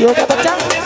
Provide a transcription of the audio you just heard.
কি হয়েছে বাচ্চা